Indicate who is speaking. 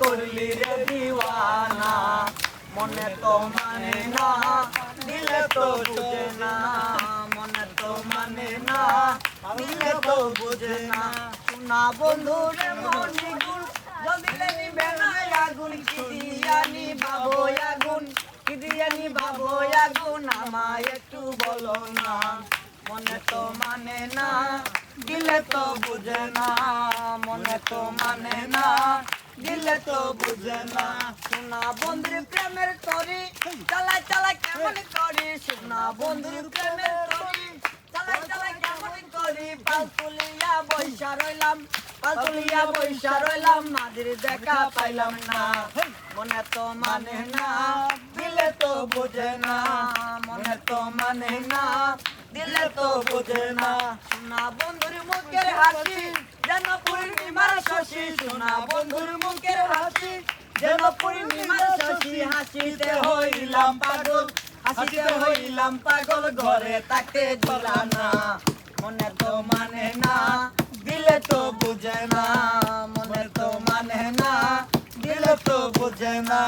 Speaker 1: করলি রে দিওয়ানা, মনে তো মানে না, দিলে তো বুঝে না, মনে তো মানে না, দিলে তো বুঝে না। শোনা বন্ধু রে মনি গুণ জদিলে নিবে না আগুন, কি দিয়ানি বাবো আগুন, কি দিয়ানি বাবো আগুন, আমায় একটু বলো না। মনে তো মানে না, দিলে তো বুঝে না, মনে তো মানে না দিলে তো বুঝে না। সোনা বন্ধুর প্রেমের তরি চালাই চালাই কেমন করি। সোনা বন্ধুর প্রেমের তরি চালাই চালাই কেমন করি। পাল তুলিয়া বৈশা রইলাম পাল তুলিয়া বৈশা রইলাম, মাঝির দেখা পাইলাম না। মনে তো মানে না, দিলে তো বুঝে না। মনে তো মানে না, দিলে তো বুঝে না। সোনা বন্ধুর মুখের হাসি শশী সোনা বন্ধুর মুখের হাসি, যেন পূর্ণিমার শশী হাসিতে হইলাম পাগল। হাসিতে হইলাম পাগল, ঘরে তাকে ঝোলা মনে তো মানে না, দিলে তো বুঝে না। মনে তো মানে না, দিলে তো বুঝে না।